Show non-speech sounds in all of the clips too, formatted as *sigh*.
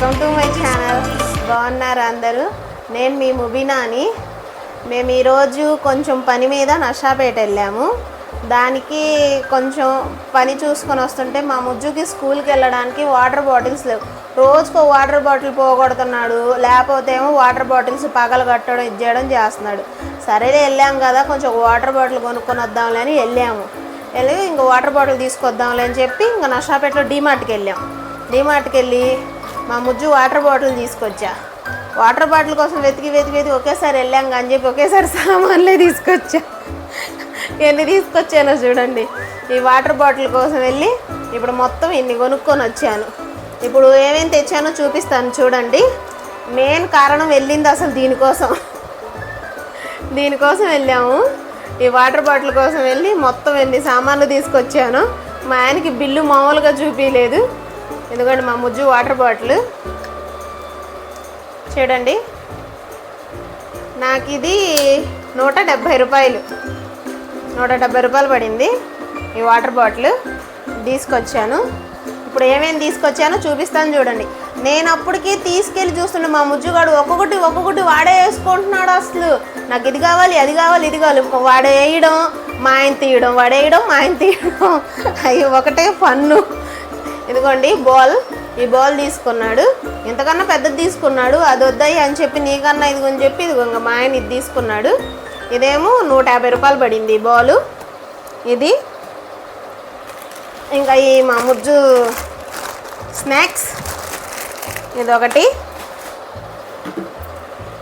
Welcome to my channel బాగున్నారు అందరూ? నేను మీ ముబినాని. మేము ఈరోజు కొంచెం పని మీద నషాపేట వెళ్ళాము. దానికి కొంచెం పని చూసుకొని వస్తుంటే మా ముజ్జుకి స్కూల్కి వెళ్ళడానికి వాటర్ బాటిల్స్ లేవు. రోజుకో వాటర్ బాటిల్ పోగొడుతున్నాడు. లేకపోతే ఏమో వాటర్ బాటిల్స్ పగలు కట్టడం ఇది చేయడం చేస్తున్నాడు. సరేలే వెళ్ళాం కదా. కొంచెం వాటర్ బాటిల్ కొనుక్కొని వద్దాంలే అని వెళ్ళాము. వెళ్ళి ఇంక వాటర్ బాటిల్ తీసుకొద్దాంలే అని చెప్పి ఇంకా నషాపేటలో డీమార్ట్కి వెళ్ళాం. డీమార్ట్కి వెళ్ళి మా ముజ్జు వాటర్ బాటిల్ తీసుకొచ్చా. వాటర్ బాటిల్ కోసం వెతికి వెతికి వెతికి ఒకేసారి వెళ్ళాం అని చెప్పి ఒకేసారి సామాన్లే తీసుకొచ్చా. ఎన్ని తీసుకొచ్చానో చూడండి. ఈ వాటర్ బాటిల్ కోసం వెళ్ళి ఇప్పుడు మొత్తం ఇన్ని కొనుక్కొని వచ్చాను. ఇప్పుడు ఏమేమి తెచ్చానో చూపిస్తాను చూడండి. మెయిన్ కారణం వెళ్ళింది అసలు దీనికోసం. దీనికోసం వెళ్ళాము. ఈ వాటర్ బాటిల్ కోసం వెళ్ళి మొత్తం ఎన్ని సామాన్లు తీసుకొచ్చాను మా ఆయనకి బిల్లు మామూలుగా చూపించలేదు ఎందుకంటే మా ముజ్జు వాటర్ బాటిల్. చూడండి. నాకు ఇది నూట డెబ్భై రూపాయలు. నూట డెబ్బై రూపాయలు పడింది ఈ వాటర్ బాటిల్. తీసుకొచ్చాను. ఇప్పుడు ఏమేమి తీసుకొచ్చానో చూపిస్తాను చూడండి. నేను అప్పటికి తీసుకెళ్ళి చూస్తుండే మా ముజ్జుగాడు ఒక్కొక్కటి ఒక్కొక్కటి వాడే వేసుకుంటున్నాడు అసలు. నాకు ఇది కావాలి అది కావాలి ఇది కావాలి. వాడేయడం వేయడం మా ఆయన తీయడం వాడేయడం మా ఆయన తీయడం. అవి ఒకటే పన్ను ఇదిగోండి బాల్ ఈ బాల్ తీసుకున్నాడు. ఇంతకన్నా పెద్దది తీసుకున్నాడు అది వద్దాయి అని చెప్పి నీకన్నా ఇది అని చెప్పి ఇదిగో ఇంకా మా ఆయన ఇది తీసుకున్నాడు. ఇదేమో నూట యాభై రూపాయలు పడింది ఈ బాలు. ఇది ఇంకా ఈ మా ముజ్జు స్నాక్స్. ఇదొకటి.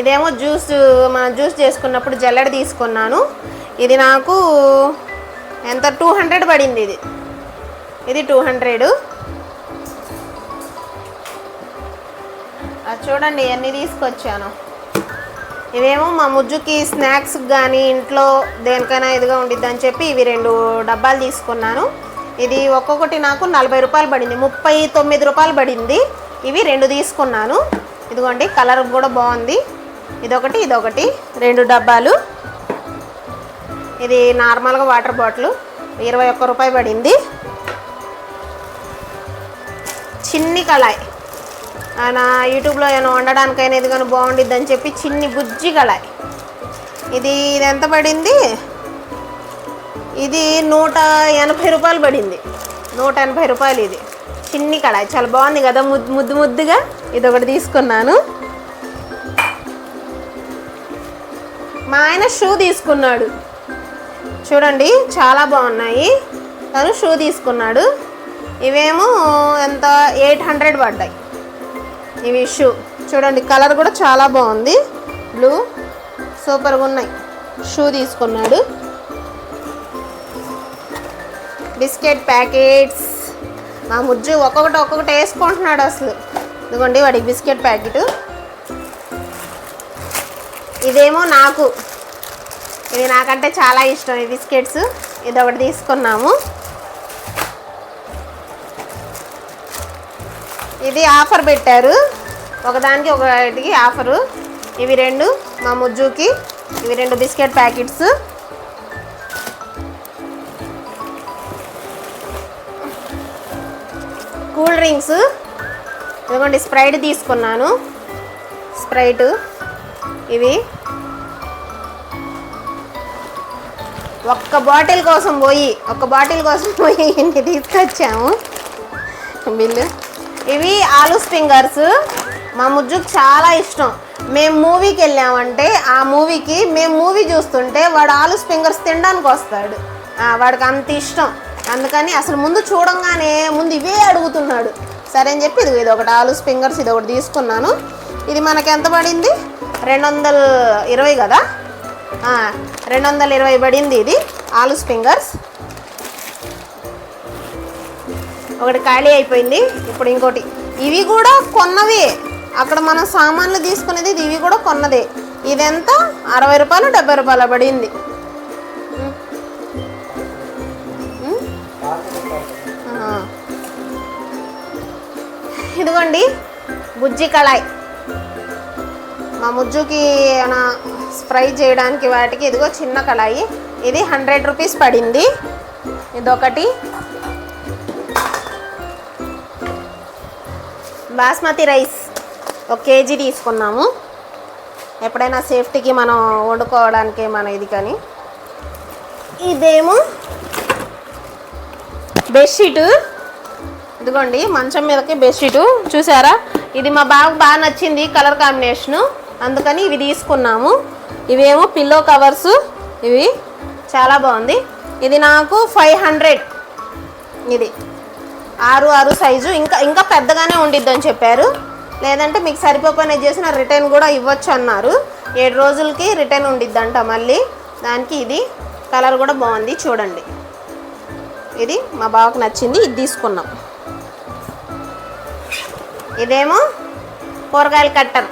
ఇదేమో జ్యూస్ మనం జ్యూస్ చేసుకున్నప్పుడు జల్లెడ తీసుకున్నాను. ఇది నాకు ఎంత? టూ హండ్రెడ్ పడింది ఇది. ఇది టూ హండ్రెడ్. అది చూడండి ఎన్ని తీసుకొచ్చాను. ఇవేమో మా ముజ్జుకి స్నాక్స్ కానీ ఇంట్లో దేనికైనా ఇదిగా ఉండిద్ది అని చెప్పి ఇవి రెండు డబ్బాలు తీసుకున్నాను. ఇది ఒక్కొక్కటి నాకు నలభై రూపాయలు పడింది ముప్పై తొమ్మిది రూపాయలు పడింది. ఇవి రెండు తీసుకున్నాను. ఇదిగోండి కలర్ కూడా బాగుంది. ఇదొకటి ఇదొకటి రెండు డబ్బాలు. ఇది నార్మల్గా వాటర్ బాటిల్ ఇరవై ఒక్క రూపాయి పడింది. చిన్ని కళాయి. ఆయన యూట్యూబ్లో ఏమైనా వండడానికైనా ఇది కానీ బాగుండిద్ది అని చెప్పి చిన్ని బుజ్జి కళాయి ఇది ఇది ఎంత పడింది? ఇది నూట ఎనభై రూపాయలు పడింది. నూట ఎనభై రూపాయలు ఇది. చిన్ని కళాయి. చాలా బాగుంది కదా ముద్దు ముద్దు ముద్దుగా? ఇది ఒకటి తీసుకున్నాను. మా ఆయన షూ తీసుకున్నాడు. చూడండి చాలా బాగున్నాయి. తను షూ తీసుకున్నాడు. ఇవేమో ఎంత? ఎయిట్ హండ్రెడ్ పడ్డాయి. ఇవి షూ చూడండి కలర్ కూడా చాలా బాగుంది. బ్లూ సూపర్గా ఉన్నాయి. షూ తీసుకున్నాడు. బిస్కెట్ ప్యాకెట్స్ మా ముజ్జు ఒక్కొక్కటి ఒక్కొక్కటి వేసుకుంటున్నాడు అసలు. ఇదిగోండి వాడికి బిస్కెట్ ప్యాకెట్ ఇదేమో నాకు. ఇది నాకంటే చాలా ఇష్టం ఈ బిస్కెట్స్ ఇది ఒకటి తీసుకున్నాము. ఇది ఆఫర్ పెట్టారు. ఒకదానికి ఒకటికి ఆఫరు. ఇవి రెండు మా ముజ్జుకి. ఇవి రెండు బిస్కెట్ ప్యాకెట్స్. Cool drinks. ఇదిగోండి స్ప్రైట్ తీసుకున్నాను. స్ప్రైట్. ఇవి. ఒక్క బాటిల్ కోసం పోయి ఒక్క బాటిల్ కోసం పోయి ఇన్ని *laughs* తీసుకొచ్చాము. బిల్లు. ఇవి ఆలు స్ప్రింగర్స్ మా ముజ్జుకు చాలా ఇష్టం. మేము మూవీకి వెళ్ళామంటే ఆ మూవీకి మేము మూవీ చూస్తుంటే వాడు ఆలు స్ప్రింగర్స్ తినడానికి వస్తాడు. వాడికి అంత ఇష్టం. అందుకని అసలు ముందు చూడంగానే ముందు ఇవే అడుగుతున్నాడు. సరే అని చెప్పి ఇది ఇది ఒకటి ఆలు స్ప్రింగర్స్ ఇది ఒకటి తీసుకున్నాను. ఇది మనకి ఎంత పడింది? రెండు వందల ఇరవై కదా? రెండు వందల ఇరవై పడింది ఇది ఆలు స్ప్రింగర్స్ ఒకటి ఖాళీ అయిపోయింది. ఇప్పుడు ఇంకోటి. ఇవి కూడా కొన్నవి. అక్కడ మనం సామాన్లు తీసుకునేది ఇది. ఇవి కూడా కొన్నదే. ఇదెంత అరవై రూపాయలు డెబ్బై రూపాయలు పడింది. ఇదిగోండి. బుజ్జి కళాయి. మా ముజ్జుకి ఏమైనా చేయడానికి వాటికి ఇదిగో చిన్న కళాయి. ఇది హండ్రెడ్ రూపీస్ పడింది. ఇదొకటి. బాస్మతి రైస్ ఒక కేజీ తీసుకున్నాము. ఎప్పుడైనా సేఫ్టీకి మనం వండుకోవడానికి మన ఇది కానీ. ఇదేమో బెడ్షీటు. ఇదిగోండి మంచం మీదకి బెడ్షీటు. చూసారా? ఇది మా బాబు బాగా నచ్చింది కలర్ కాంబినేషను. అందుకని ఇవి తీసుకున్నాము. ఇవేమో పిల్లో కవర్స్. ఇవి చాలా బాగుంది. ఇది నాకు ఫైవ్ హండ్రెడ్. ఇది. ఆరు ఆరు సైజు. ఇంకా ఇంకా పెద్దగానే ఉండిద్దని చెప్పారు. లేదంటే మీకు సరిపోకపోయినా చేసిన రిటర్న్ కూడా ఇవ్వచ్చు అన్నారు. ఏడు రోజులకి రిటర్న్ ఉండిద్దంట మళ్ళీ. దానికి ఇది కలర్ కూడా బాగుంది చూడండి. ఇది మా బావకు నచ్చింది ఇది తీసుకున్నాం. ఇదేమో కూరగాయలు కట్టర్.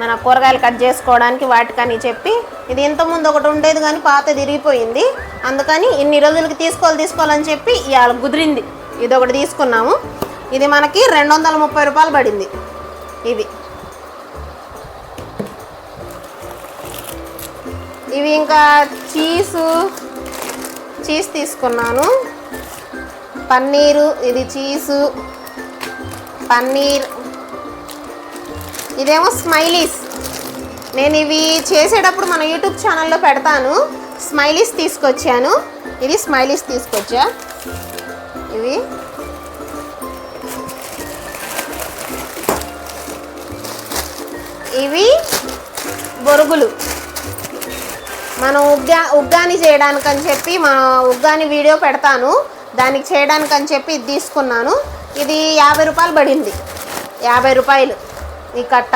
మన కూరగాయలు కట్ చేసుకోవడానికి వాటికని చెప్పి ఇది ఇంతకుముందు ఒకటి ఉండేది కానీ పాత తిరిగిపోయింది. అందుకని ఇన్ని రోజులకి తీసుకోవాలి తీసుకోవాలని చెప్పి ఇవాళ కుదిరింది. ఇది ఒకటి తీసుకున్నాము. ఇది మనకి రెండు వందల ముప్పై రూపాయలు పడింది. ఇది ఇవి ఇంకా చీసు చీజ్ తీసుకున్నాను. పన్నీరు ఇది చీసు. పన్నీర్ ఇదేమో స్మైలీస్. నేను ఇవి చేసేటప్పుడు మన యూట్యూబ్ ఛానల్లో పెడతాను. స్మైలీస్ తీసుకొచ్చాను. ఇది స్మైలీస్ తీసుకొచ్చా? ఇవి. ఇవి బొరుగులు. మనం ఉగ్గా ఉగ్గాని చేయడానికని చెప్పి మన ఉగ్గాని వీడియో పెడతాను. దానికి చేయడానికని చెప్పి ఇది తీసుకున్నాను. ఇది యాభై రూపాయలు పడింది. యాభై రూపాయలు. ఈ కట్ట.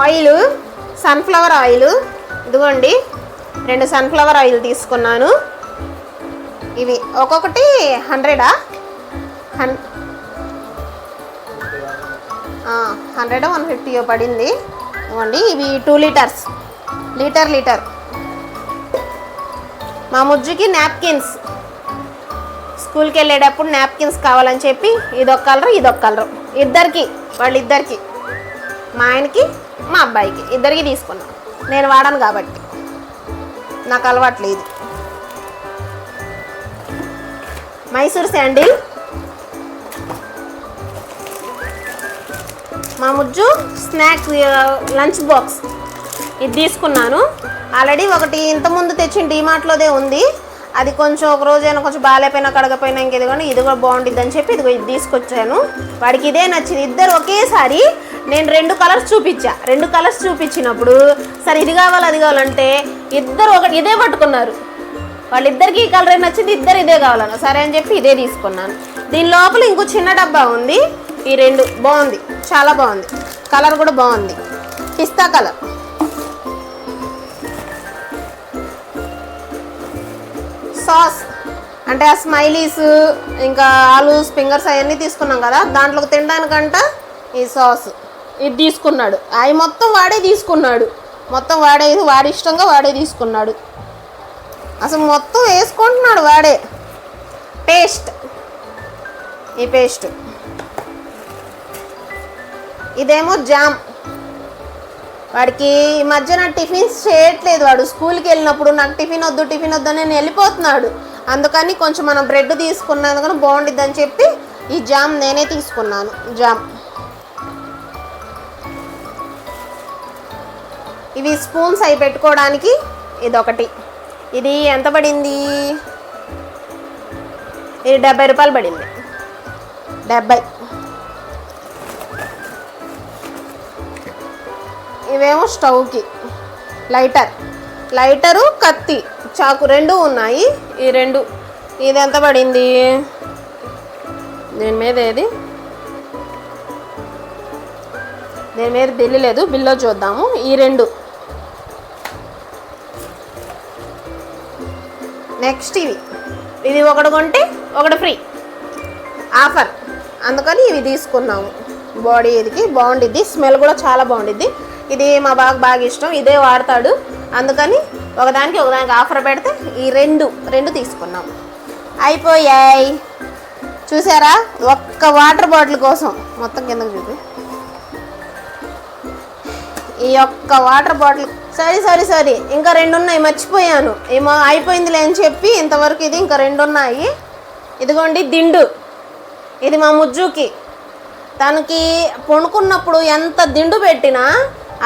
Oil sunflower oil. ఇదిగోండి రెండు సన్ఫ్లవర్ ఆయిల్ తీసుకున్నాను. ఇవి ఒక్కొక్కటి హండ్రెడా? హన్ హండ్రెడ్ వన్ ఫిఫ్టీ పడింది. ఇవ్వండి ఇవి టూ లీటర్స్. Litre litre. మా ముజ్జుకి నాప్కిన్స్. స్కూల్కి వెళ్ళేటప్పుడు నాప్కిన్స్ కావాలని చెప్పి ఇదొక కలర్ ఇదొక కలర్. ఇద్దరికి వాళ్ళిద్దరికి. మా ఆయనకి మా అబ్బాయికి. ఇద్దరికి తీసుకున్నాను నేను వాడను కాబట్టి. నాకు అలవాట్లేదు మైసూర్ శాండిల్. మా ముజ్జు స్నాక్స్ లంచ్ బాక్స్. ఇది తీసుకున్నాను. ఆల్రెడీ ఒకటి ఇంతకుముందు తెచ్చిన డీమార్ట్లోదే ఉంది. అది కొంచెం ఒక రోజైనా కొంచెం బాగాలేపోయినా కడగపోయినా ఇంకేది కానీ ఇది కూడా బాగుంటుంది అని చెప్పి ఇదిగో ఇది తీసుకొచ్చాను. వాడికి ఇదే నచ్చింది. ఇద్దరు ఒకేసారి నేను రెండు కలర్స్ చూపించా. రెండు కలర్స్ చూపించినప్పుడు సరే ఇది కావాలి అది కావాలంటే ఇద్దరు ఒకటి ఇదే పట్టుకున్నారు. వాళ్ళిద్దరికి ఈ కలర్ నచ్చింది ఇద్దరు ఇదే కావాలన్న సరే అని చెప్పి ఇదే తీసుకున్నాను. దీని లోపల ఇంకో చిన్న డబ్బా ఉంది. ఈ రెండు బాగుంది చాలా బాగుంది. కలర్ కూడా బాగుంది. పిస్తా కలర్. సాస్ అంటే ఆ స్మైలీస్ ఇంకా ఆలూస్ ఫింగర్స్ అవన్నీ తీసుకున్నాం కదా దాంట్లోకి తినడానికంట ఈ సాస్. ఇది తీసుకున్నాడు. అవి మొత్తం వాడే తీసుకున్నాడు. మొత్తం వాడే వాడి ఇష్టంగా వాడే తీసుకున్నాడు. అసలు మొత్తం వేసుకుంటున్నాడు వాడే. పేస్ట్. ఈ పేస్ట్. ఇదేమో జామ్. వాడికి ఈ మధ్యన టిఫిన్స్ చేయట్లేదు. వాడు స్కూల్కి వెళ్ళినప్పుడు నాకు టిఫిన్ వద్దు టిఫిన్ వద్దు నేను వెళ్ళిపోతున్నాడు. అందుకని కొంచెం మనం బ్రెడ్ తీసుకున్నందుకని బాగుండిద్ది అని చెప్పి ఈ జామ్ నేనే తీసుకున్నాను. జామ్. ఇవి స్పూన్స్ అవి పెట్టుకోవడానికి ఇదొకటి. ఇది ఎంత పడింది? ఇది డెబ్బై రూపాయలు పడింది. డెబ్బై. ఇవేమో స్టవ్కి. లైటర్. లైటరు కత్తి. చాకు రెండు ఉన్నాయి. ఈ రెండు. ఇది ఎంత పడింది? దీని మీద ఏది? దీని మీద బిల్లు లేదు. బిల్లో చూద్దాము. ఈ రెండు. నెక్స్ట్ ఇవి. ఇది ఒకటి కొంటే ఒకటి ఫ్రీ. ఆఫర్. అందుకని ఇవి తీసుకున్నాము. బాడీ ఇదికి బాగుండిద్ది. స్మెల్ కూడా చాలా బాగుండిద్ది. ఇది మా బాగా బాగా ఇష్టం ఇదే వాడతాడు. అందుకని ఒకదానికి ఒకదానికి ఆఫర్ పెడితే ఈ రెండు రెండు తీసుకున్నాం. అయిపోయాయి. చూసారా? ఒక్క వాటర్ బాటిల్ కోసం. మొత్తం కిందకు చూపి. ఈ ఒక్క వాటర్ బాటిల్. సరే సరే సరే. ఇంకా రెండు ఉన్నాయి మర్చిపోయాను. ఏమో అయిపోయిందిలే అని చెప్పి ఇంతవరకు ఇది ఇంకా రెండు ఉన్నాయి ఇదిగోండి దిండు. ఇది మా ముజ్జుకి. తనకి పొణుకున్నప్పుడు ఎంత దిండు పెట్టినా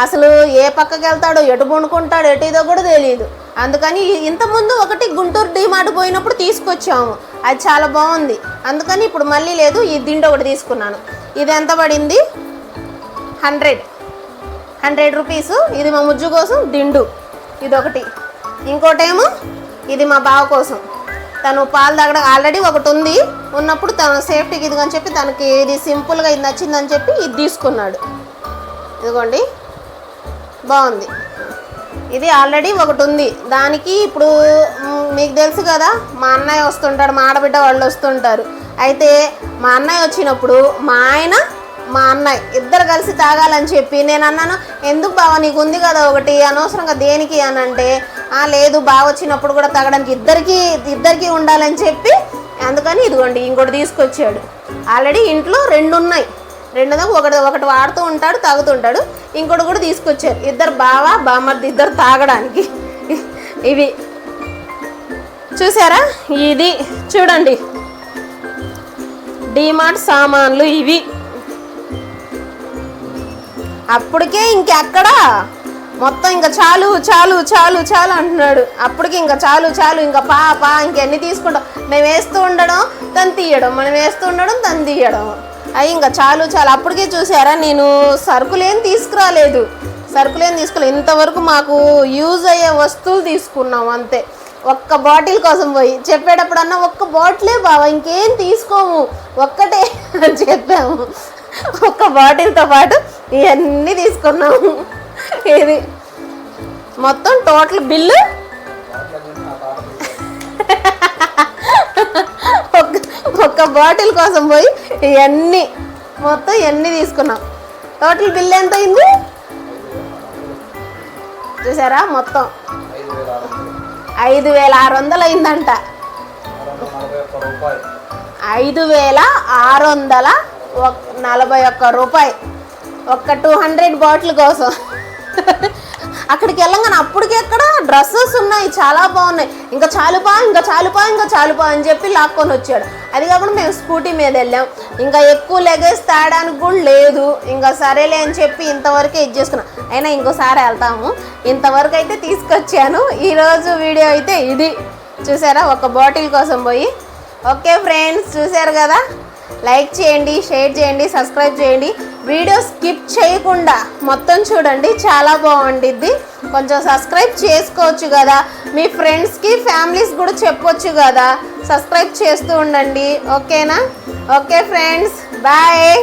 అసలు ఏ పక్కకి వెళ్తాడో ఎటు పండుకుంటాడో ఎటు ఇదో కూడా తెలియదు అందుకని ఇంతకుముందు ఒకటి గుంటూరు డీమార్ట్ పోయినప్పుడు తీసుకొచ్చాము. అది చాలా బాగుంది. అందుకని ఇప్పుడు మళ్ళీ లేదు ఈ దిండు ఒకటి తీసుకున్నాను. ఇది ఎంత పడింది? హండ్రెడ్. Hundred rupees. ఇది మా ముజ్జు కోసం దిండు. ఇదొకటి. ఇంకోటేమో? ఇది మా బావ కోసం. తను పాలు తాగడం ఆల్రెడీ ఒకటి ఉంది. ఉన్నప్పుడు తను సేఫ్టీకి ఇది అని చెప్పి తనకి ఇది సింపుల్గా ఇది నచ్చిందని చెప్పి ఇది తీసుకున్నాడు. ఇదిగోండి. బాగుంది. ఇది ఆల్రెడీ ఒకటి ఉంది. దానికి ఇప్పుడు మీకు తెలుసు కదా మా అన్నయ్య వస్తుంటాడు మా ఆడబిడ్డ వాళ్ళు వస్తుంటారు. అయితే మా అన్నయ్య వచ్చినప్పుడు మా ఆయన మా అన్నయ్య ఇద్దరు కలిసి తాగాలని చెప్పి నేను అన్నాను ఎందుకు బావ నీకు ఉంది కదా ఒకటి అనవసరంగా దేనికి అని అంటే లేదు బాగా వచ్చినప్పుడు కూడా తాగడానికి ఇద్దరికి ఇద్దరికి ఉండాలని చెప్పి అందుకని ఇదిగోండి ఇంకోటి తీసుకొచ్చాడు. ఆల్రెడీ ఇంట్లో రెండు ఉన్నాయి. రెండు ఒకటి ఒకటి వాడుతూ ఉంటాడు తాగుతుంటాడు ఇంకోటి కూడా తీసుకొచ్చారు. ఇద్దరు బావ బామ్మర్ది ఇద్దరు తాగడానికి. ఇవి. చూసారా? ఇది చూడండి. డిమార్ట్ సామాన్లు ఇవి. అప్పటికే ఇంకెక్కడ మొత్తం ఇంకా చాలు చాలు చాలు చాలు అంటున్నాడు. అప్పటికి ఇంకా చాలు చాలు ఇంకా పా పా ఇంకెన్ని తీసుకుంటాం? మేము వేస్తూ ఉండడం తను తీయడం. మనం వేస్తూ ఉండడం తను తీయడం. అవి ఇంకా చాలు చాలు. అప్పటికే చూసారా నేను సరుకులేం తీసుకురాలేదు. సరుకులేం తీసుకోలేదు ఇంతవరకు మాకు యూజ్ అయ్యే వస్తువులు తీసుకున్నాం అంతే. ఒక్క బాటిల్ కోసం పోయి చెప్పేటప్పుడన్నా ఒక్క బాటిలే బావా ఇంకేం తీసుకోము. ఒక్కటే అని చెప్పాము. ఒక్క బాటిల్తో పాటు ఇవన్నీ తీసుకున్నాము. ఇది మొత్తం టోటల్ బిల్లు? ఒక్క ఒక్క బాటిల్ కోసం పోయి ఇవన్నీ మొత్తం ఇవన్నీ తీసుకున్నాం. టోటల్ బిల్ ఎంత అయింది? చూసారా? మొత్తం. ఐదు వేల ఆరు వందలు అయిందంట. ఐదు వేల ఆరు వందల నలభై ఒక్క రూపాయి. ఒక్క టూ హండ్రెడ్ బాటిల్ కోసం. అక్కడికి వెళ్ళంగానే అప్పటికి ఎక్కడ డ్రెస్సెస్ ఉన్నాయి చాలా బాగున్నాయి. ఇంకా చాలుపా ఇంకా చాలుపా ఇంకా చాలుపా అని చెప్పి లాక్కొని వచ్చాడు. అది కాకుండా మేము స్కూటీ మీద వెళ్ళాం. ఇంకా ఎక్కువ లగేజ్ తేడానికి కూడా లేదు. ఇంకా సరేలే అని చెప్పి ఇంతవరకే ఇది చేసుకున్నాం. అయినా ఇంకోసారి వెళ్తాము. ఇంతవరకు అయితే తీసుకొచ్చాను. ఈరోజు వీడియో అయితే ఇది. చూసారా? ఒక బాటిల్ కోసం పోయి. ఓకే ఫ్రెండ్స్ చూసారు కదా? లైక్ చేయండి షేర్ చేయండి సబ్స్క్రైబ్ చేయండి. వీడియో స్కిప్ చేయకుండా మొత్తం చూడండి చాలా బాగుండిద్ది. కొంచెం సబ్స్క్రైబ్ చేసుకోవచ్చు కదా. మీ ఫ్రెండ్స్కి ఫ్యామిలీస్ కూడా చెప్పొచ్చు కదా. సబ్స్క్రైబ్ చేస్తూ ఉండండి ఓకేనా? Okay friends bye.